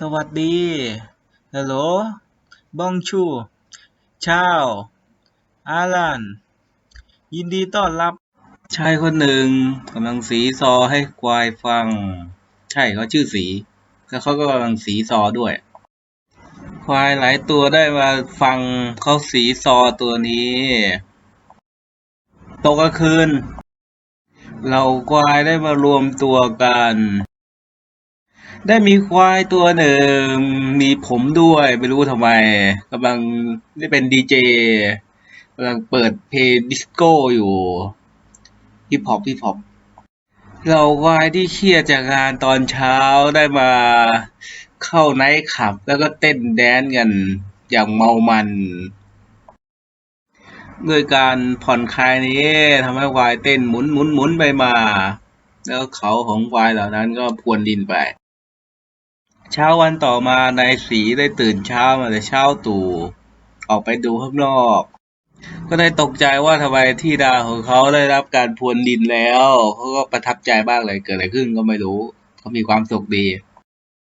สวัสดีฮัลโหลบองชูชาวอาลันยินดีต้อนรับ ชายคนหนึ่งกำลังสีซอให้ควายฟัง ใช่เขาชื่อสีแล้วเขาก็กำลังสีซอด้วย ควายหลายตัวได้มาฟังเขาสีซอตัวนี้ตกกลางคืน เราควายได้มารวมตัวกัน ได้มีควายตัวหนึ่ง มีผมด้วยไม่รู้ทำไมกำลังได้เป็นดีเจกำลังเปิดเพลงดิสโก้อยู่ฮิปฮอปฮิปฮอปเราควายที่เครียดจากงานตอนเช้าได้มาเข้าไนท์คลับ แล้วก็เต้นแดนกันอย่างเมามันด้วยการผ่อนคลายนี้ทำให้ควายเต้นหมุนหมุนหมุนไปมา แล้วเขาของควายเหล่านั้นก็พรวนดินไป เช้าวันต่อมานายสีได้ตื่นเช้ามาแต่เช้าตู่ ออกไปดูข้างนอก ก็ได้ตกใจว่าทำไมที่ดาของเขาได้รับการพรวนดินแล้ว เขาก็ประทับใจบ้างเลยเกิดอะไรขึ้นก็ไม่รู้ เขามีความสุขดี